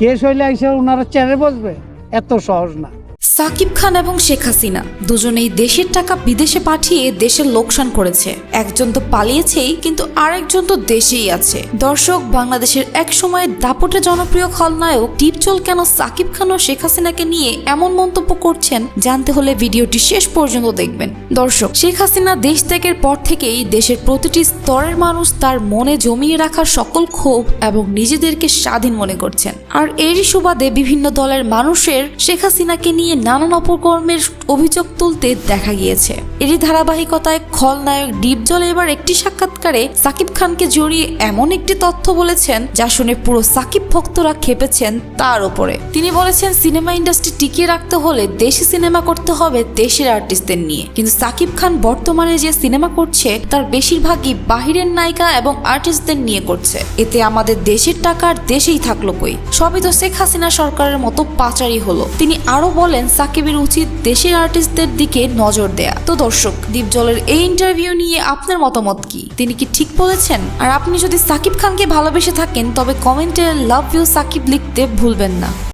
Case হইলে এসে ওনারা চেয়ারে বসবে। এত সহজ না। সাকিব খান এবং শেখ হাসিনা দুজনেই দেশের টাকা বিদেশে পাঠিয়ে দেশের লোকসান করেছে। একজন তো পালিয়েছেই, কিন্তু আরেকজন তো দেশেই আছে। দর্শক, বাংলাদেশের এক সময় দাপটে জনপ্রিয় খলনায়ক টিপচল কেন সাকিব খান ও শেখ হাসিনাকে নিয়ে এমন মন্তব্য করছেন, জানতে হলে ভিডিওটি শেষ পর্যন্ত দেখবেন। দর্শক, শেখ হাসিনা দেশ ত্যাগের পর থেকেই দেশের প্রতিটি স্তরের মানুষ তার মনে জমিয়ে রাখা সকল ক্ষোভ এবং নিজেদেরকে স্বাধীন মনে করছেন। আর এরই সুবাদে বিভিন্ন দলের মানুষের শেখ হাসিনাকে নিয়ে নানান অপকর্মের অভিযোগ তুলতে দেখা গিয়েছে। এরই ধারাবাহিকতায় খলনায়ক ডিপজল এবার একটি সাক্ষাৎকারে সাকিব খানকে জড়িয়ে এমন একটি তথ্য বলেছেন, যা শুনে পুরো সাকিব ভক্তরা খেপেছেন তার উপরে। তিনি বলেছেন, সিনেমা ইন্ডাস্ট্রি টিকিয়ে রাখতে হলে দেশি সিনেমা করতে হবে দেশের আর্টিস্টদের নিয়ে। কিন্তু সাকিব খান বর্তমানে যে সিনেমা করছে, তার বেশিরভাগই বাহিরের নায়িকা এবং আর্টিস্টদের নিয়ে করছে। এতে আমাদের দেশের টাকা আর দেশেই থাকল কই? সবই তো শেখ হাসিনা সরকারের মতো পাচারই হলো। তিনি আরও বলেন, সাকিবের উচিত দেশের আর্টিস্টদের দিকে নজর দেয়া। তো দর্শক, দীপজলের এই ইন্টারভিউ নিয়ে আপনার মতামত কি? তিনি কি ঠিক বলেছেন? আর আপনি যদি সাকিব খানকে ভালোবেসে থাকেন, তবে কমেন্টে লাভ ইউ সাকিব লিখতে ভুলবেন না।